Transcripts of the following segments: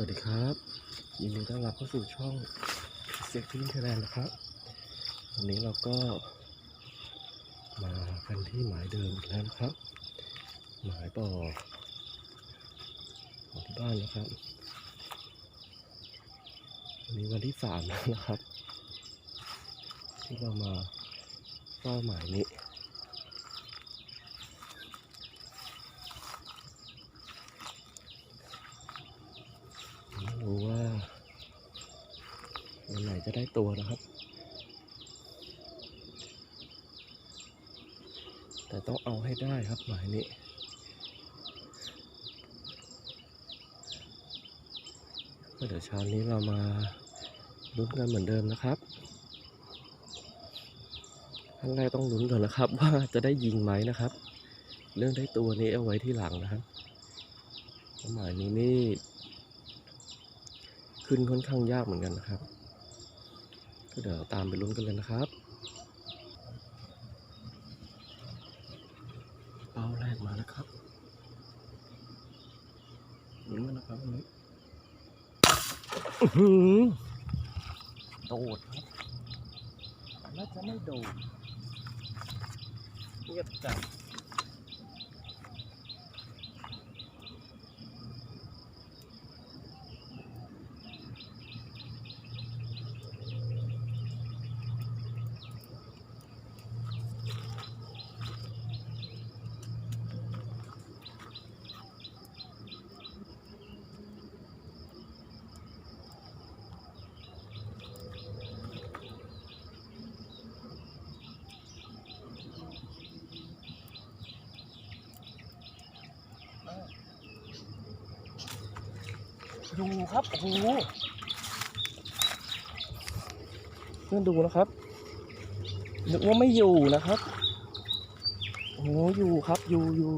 วัสดีครับ ยินดีต้อนรับเข้าสู่ช่องเซ็กทิ้งไทยแลนด์นะครับ วันนี้เราก็มากันที่หมายเดิมอีกแล้วนะครับ หมายบ่อของที่บ้านนะครับ วันนี้วันที่สามแล้วนะครับ ที่เรามาเป้าหมายนี้ ไม่รู้ว่าวันไหน จะได้ตัวนะครับ แต่ต้องเอาให้ได้ครับหมายนี้เดี๋ยวเช้านี้เรามาลุ้นกันเหมือนเดิมนะครับขั้นแรกต้องลุ้นก่อนนะครับ ว่าจะได้ยิงไหมนะครับ เรื่องได้ตัวนี้เอาไว้ที่หลังนะครับหมายนี้นี่ขึ้นค่อนข้างยากเหมือนกันนะครับ เดี๋ยวตามไปลุ้นกันเลยนะครับเป้าแรกมาแล้วครับลุ้นกันนะครับวันนี้อื้อหือโดดครับน่าจะไม่โดดเงียบจัด อยู่ครับโอ้โหเพื่อนดูนะครับนึกว่าไม่อยู่นะครับโอ้โหอยู่ครับอยู่อยู่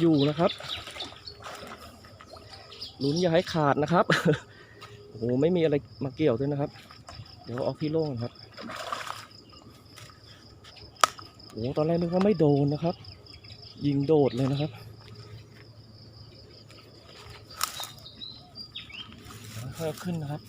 อยู่นะครับลุ้นอย่าให้ขาดนะครับ โอ้โห ไม่มีอะไรมาเกี่ยวด้วยนะครับ เดี๋ยวเอาที่โล่งครับ โอ้โหตอนแรกนึกว่าไม่โดนนะครับ ยิงโดดเลยนะครับค่อยขึ้นนะครับ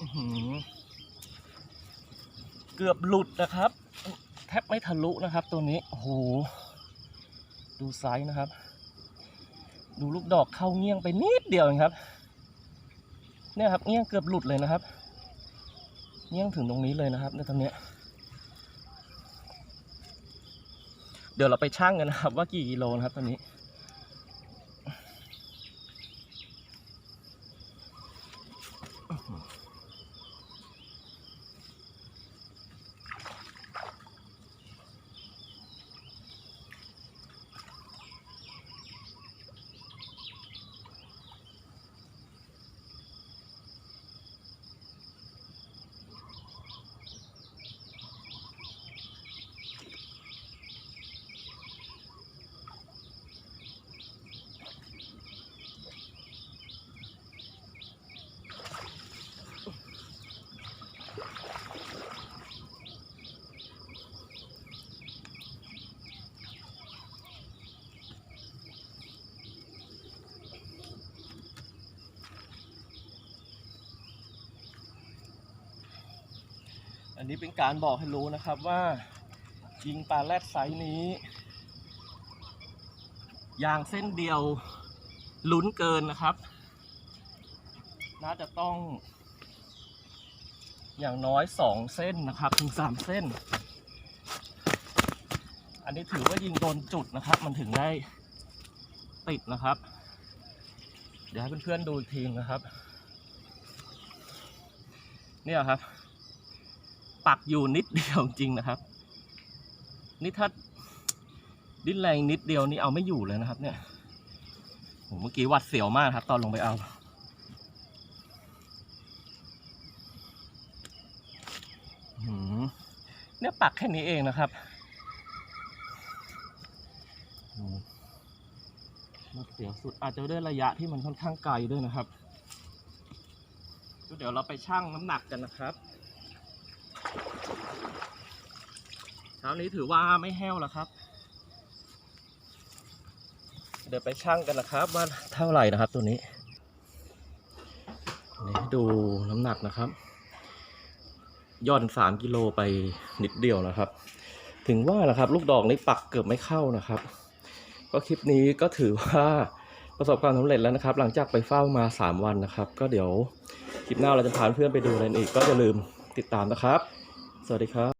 อื้อหือ เกือบหลุดนะครับ แทบไม่ทะลุนะครับ ตัวนี้โอ้โหดูไซส์นะครับ ดูลูกดอกเข้าเงี้ยงไปนิดเดียวเองครับ เนี่ยครับเงี้ยงเกือบหลุดเลยนะครับเงี้ยงถึงตรงนี้เลยนะครับในตอนเนี้ยเดี๋ยวเราไปชั่งกันนะครับ ว่ากี่กิโลนะครับตอนนี้ นนี้เป็นการบอกให้รู้นะครับว่า ยิงปลาแรดไซส์นี้ยางเส้นเดียวลุ้นเกินนะครับ น่าจะต้อง อย่างน้อยสองเส้นนะครับ ถึงสามเส้น อันนี้ถือว่ายิงโดนจุดนะครับ มันถึงได้ติดนะครับ เดี๋ยวให้เพื่อนๆดูอีกทีนะครับ เนี่ยครับ ปักอยู่นิดเดียวจริงนะครับ นี่ถ้าดิ้นแรงนิดเดียวนี่เอาไม่อยู่เลยนะครับ เนี่ยโหเมื่อกี้วัดเสียวมากครับ ตอนลงไปเอาหืมเนี่ยปักแค่นี้เองนะครับอืมหวัดเสียวสุดอาจจะด้วยระยะที่มันค่อนข้างไกลด้วยนะครับ เดี๋ยวเราไปชั่งน้ำหนักกันนะครับ ช้านี้ถือว่าไม่แห้วแล้วครับ เดี๋ยวไปชั่งกันนะครับ ว่าเท่าไหร่นะครับตัวนี้นี่ดูน้ำหนักนะครับย่อนสามกิโลไปนิดเดียวนะครับ ถึงว่านะครับ ลูกดอกนี้ปักเกือบไม่เข้านะครับ ก็คลิปนี้ก็ถือว่าประสบความสำเร็จแล้วนะครับ หลังจากไปเฝ้ามา 3 วันนะครับ ก็เดี๋ยวคลิปหน้าเราจะพาเพื่อนไปดูอะไรอีก ก็อย่าลืมติดตามนะครับ สวัสดีครับ